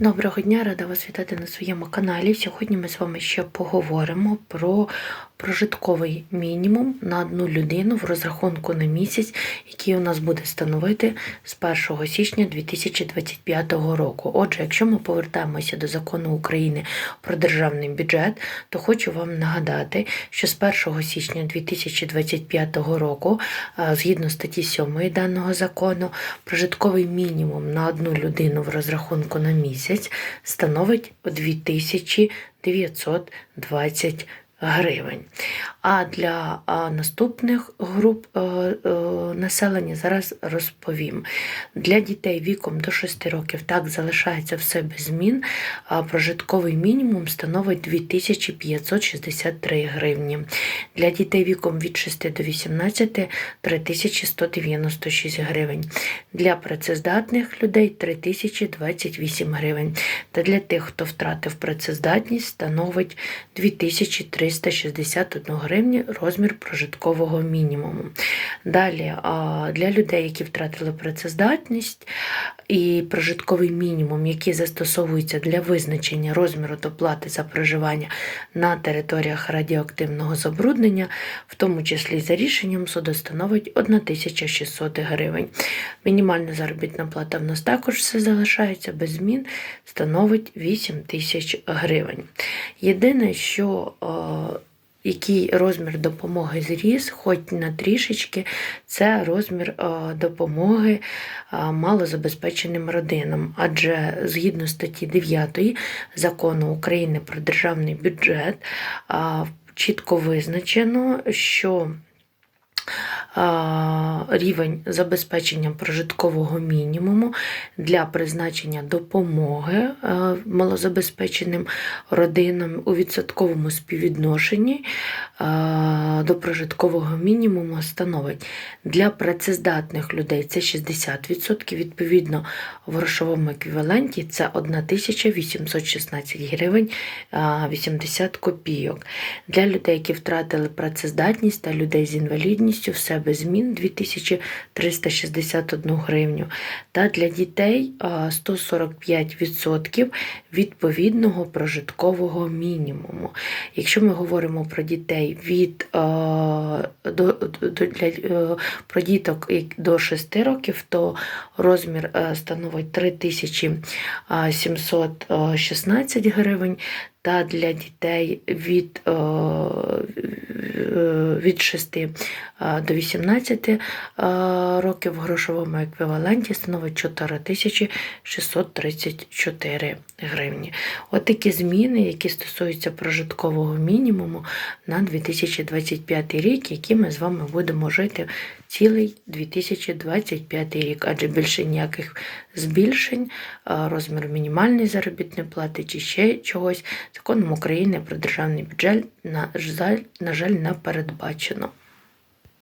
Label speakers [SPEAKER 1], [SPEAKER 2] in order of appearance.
[SPEAKER 1] Доброго дня, рада вас вітати на своєму каналі. Сьогодні ми з вами ще поговоримо про прожитковий мінімум на одну людину в розрахунку на місяць, який у нас буде становити з 1 січня 2025 року. Отже, якщо ми повертаємося до закону України про державний бюджет, то хочу вам нагадати, що з 1 січня 2025 року, е, згідно статті 7 даного закону, прожитковий мінімум на одну людину в розрахунку на місяць становить 2920 гривень. А для наступних груп е, е, населення зараз розповім. Для дітей віком до 6 років так залишається все без змін, а прожитковий мінімум становить 2563 гривні. Для дітей віком від 6 до 18 3196 гривень. Для працездатних людей 3028 гривень. Та для тих, хто втратив працездатність, становить 2361 гривні розмір прожиткового мінімуму. Далі для людей, які втратили працездатність і прожитковий мінімум, який застосовується для визначення розміру доплати за проживання на територіях радіоактивного забруднення, в тому числі за рішенням суду становить 1600 гривень. Мінімальна заробітна плата в нас також все залишається без змін, становить 8 тисяч гривень. Єдине, що е, який розмір допомоги зріс, хоч на трішечки, це розмір е, допомоги е, малозабезпеченим родинам. Адже згідно статті 9 закону України про державний бюджет е, чітко визначено, що рівень забезпечення прожиткового мінімуму для призначення допомоги малозабезпеченим родинам у відсотковому співвідношенні до прожиткового мінімуму становить для працездатних людей це 60%, відповідно в грошовому еквіваленті це 1816 гривень 80 копійок. Для людей, які втратили працездатність та людей з інвалідністю, все без змін 2361 гривню. Та для дітей 145% відповідного прожиткового мінімуму. Якщо ми говоримо про дітей від до, до, для, про діток до 6 років, то розмір становить 3716 гривень. Та для дітей від від 6 до 18 років в грошовому еквіваленті становить 4634 гривні. От такі зміни, які стосуються прожиткового мінімуму на 2025 рік, які ми з вами будемо жити цілий 2025 рік, адже більше ніяких збільшень, розміру мінімальної заробітної плати чи ще чогось законом України про державний бюджет, на жаль, на жаль, не передбачено.